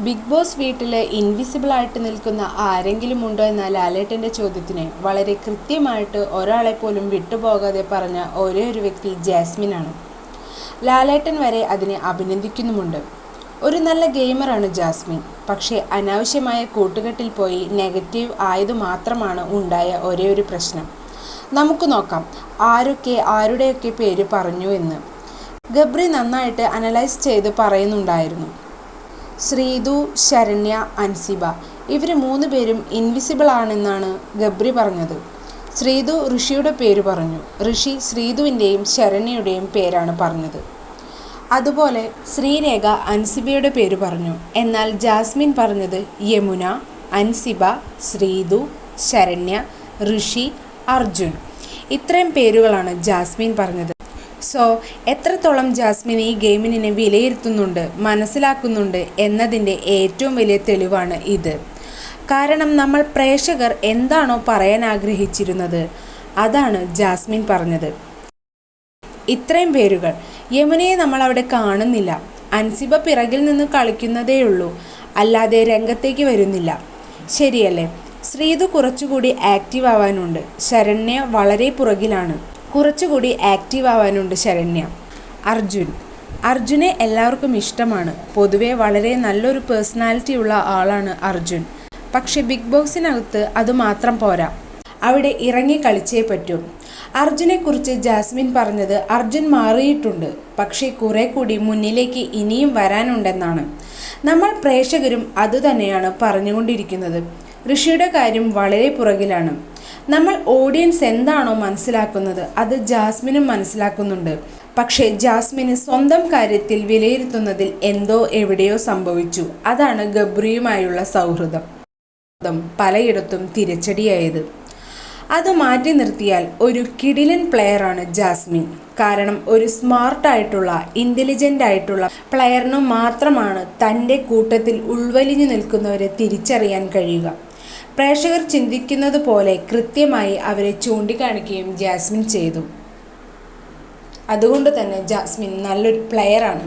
Big boss വീട്ടിൽ invisible ആയിട്ട് നിൽക്കുന്ന ആരെങ്കിലും ഉണ്ടോ എന്ന ലാലേട്ടന്റെ ചോദ്യത്തിന് വളരെ കൃത്യമായിട്ട് ഒരാളെ പോലും വിട്ടുപോകാതെ പറഞ്ഞ ഒരേ ഒരു വ്യക്തി ജാസ്മിനാണ്. ലാലേട്ടൻ വരെ അതിനെ അഭിനന്ദിക്കുന്നുമുണ്ട്. ഒരു നല്ല ഗെയിമറാണ് ജാസ്മിൻ. പക്ഷേ അനാവശ്യമായ കൂട്ടുകെട്ടിൽ പോയി നെഗറ്റീവ് ആയതു മാത്രമാണ് ഉണ്ടായ ഒരേ ഒരു പ്രശ്നം. നമുക്ക് നോക്കാം ആരൊക്കെ ആരുടെയൊക്കെ പേര് പറഞ്ഞു എന്ന്. ഗബ്രി നന്നായിട്ട് അനലൈസ് ചെയ്ത് പറയുന്നുണ്ടായിരുന്നു. ശ്രീതു ശരണ്യ അൻസിബ. ഇവർ മൂന്ന് പേരും ഇൻവിസിബിൾ ആണെന്നാണ് ഗബ്രി പറഞ്ഞത്. ശ്രീതു ഋഷിയുടെ പേര് പറഞ്ഞു. ഋഷി ശ്രീതുവിന്റെയും ശരണ്യയുടെയും പേരാണ് പറഞ്ഞത്. അതുപോലെ ശ്രീരേഖ അൻസിബയുടെ പേര് പറഞ്ഞു. എന്നാൽ ജാസ്മിൻ പറഞ്ഞത് യമുന അൻസിബ ശ്രീതു ശരണ്യ ഋഷി അർജുൻ. ഇത്രയും പേരുകളാണ് ജാസ്മിൻ പറഞ്ഞത്. സോ എത്രത്തോളം ജാസ്മിൻ ഈ ഗെയിമിനെ വിലയിരുത്തുന്നുണ്ട് മനസ്സിലാക്കുന്നുണ്ട് എന്നതിന്റെ ഏറ്റവും വലിയ തെളിവാണ് ഇത്. കാരണം നമ്മൾ പ്രേക്ഷകർ എന്താണോ പറയാൻ ആഗ്രഹിച്ചിരുന്നത് അതാണ് ജാസ്മിൻ പറഞ്ഞത്. ഇത്രയും പേരുകൾ യമുനയെ നമ്മൾ അവിടെ കാണുന്നില്ല. അൻസിബ പിറകിൽ നിന്ന് കളിക്കുന്നതേയുള്ളൂ അല്ലാതെ രംഗത്തേക്ക് വരുന്നില്ല. ശരിയല്ലേ? ശ്രീതു കുറച്ചുകൂടി ആക്റ്റീവ് ആവാനുണ്ട്. ശരണ്യ വളരെ പുറകിലാണ്. കുറച്ചുകൂടി ആക്റ്റീവ് ആവാനുണ്ട് ശരണ്യ. അർജുൻ. അർജുനെ എല്ലാവർക്കും ഇഷ്ടമാണ്. പൊതുവെ വളരെ നല്ലൊരു പേഴ്സണാലിറ്റി ഉള്ള ആളാണ് അർജുൻ. പക്ഷെ ബിഗ് ബോക്സിനകത്ത് അത് മാത്രം പോരാ. അവിടെ ഇറങ്ങി കളിച്ചേ പറ്റൂ. അർജുനെക്കുറിച്ച് ജാസ്മിൻ പറഞ്ഞത് അർജുൻ മാറിയിട്ടുണ്ട്. പക്ഷേ കുറെ കൂടി മുന്നിലേക്ക് ഇനിയും വരാനുണ്ടെന്നാണ്. നമ്മൾ പ്രേക്ഷകരും അതുതന്നെയാണ് പറഞ്ഞുകൊണ്ടിരിക്കുന്നത്. ഋഷിയുടെ കാര്യം വളരെ പുറകിലാണ്. നമ്മൾ ഓഡിയൻസ് എന്താണോ മനസ്സിലാക്കുന്നത് അത് ജാസ്മിനും മനസ്സിലാക്കുന്നുണ്ട്. പക്ഷേ ജാസ്മിന് സ്വന്തം കാര്യത്തിൽ വിലയിരുത്തുന്നതിൽ എന്തോ എവിടെയോ സംഭവിച്ചു. അതാണ് ഗബ്രിയുമായുള്ള സൗഹൃദം. പലയിടത്തും തിരച്ചടിയായത്. അത് മാറ്റി നിർത്തിയാൽ ഒരു കിടിലൻ പ്ലെയറാണ് ജാസ്മിൻ. കാരണം ഒരു സ്മാർട്ടായിട്ടുള്ള ഇന്റലിജന്റ് ആയിട്ടുള്ള പ്ലെയറിനു മാത്രമാണ് തന്റെ കൂട്ടത്തിൽ ഉൾവലിഞ്ഞു നിൽക്കുന്നവരെ തിരിച്ചറിയാൻ കഴിയുക. പ്രേക്ഷകർ ചിന്തിക്കുന്നത് പോലെ കൃത്യമായി അവരെ ചൂണ്ടിക്കാണിക്കുകയും ജാസ്മിൻ ചെയ്തു. അതുകൊണ്ട് തന്നെ ജാസ്മിൻ നല്ലൊരു പ്ലെയറാണ്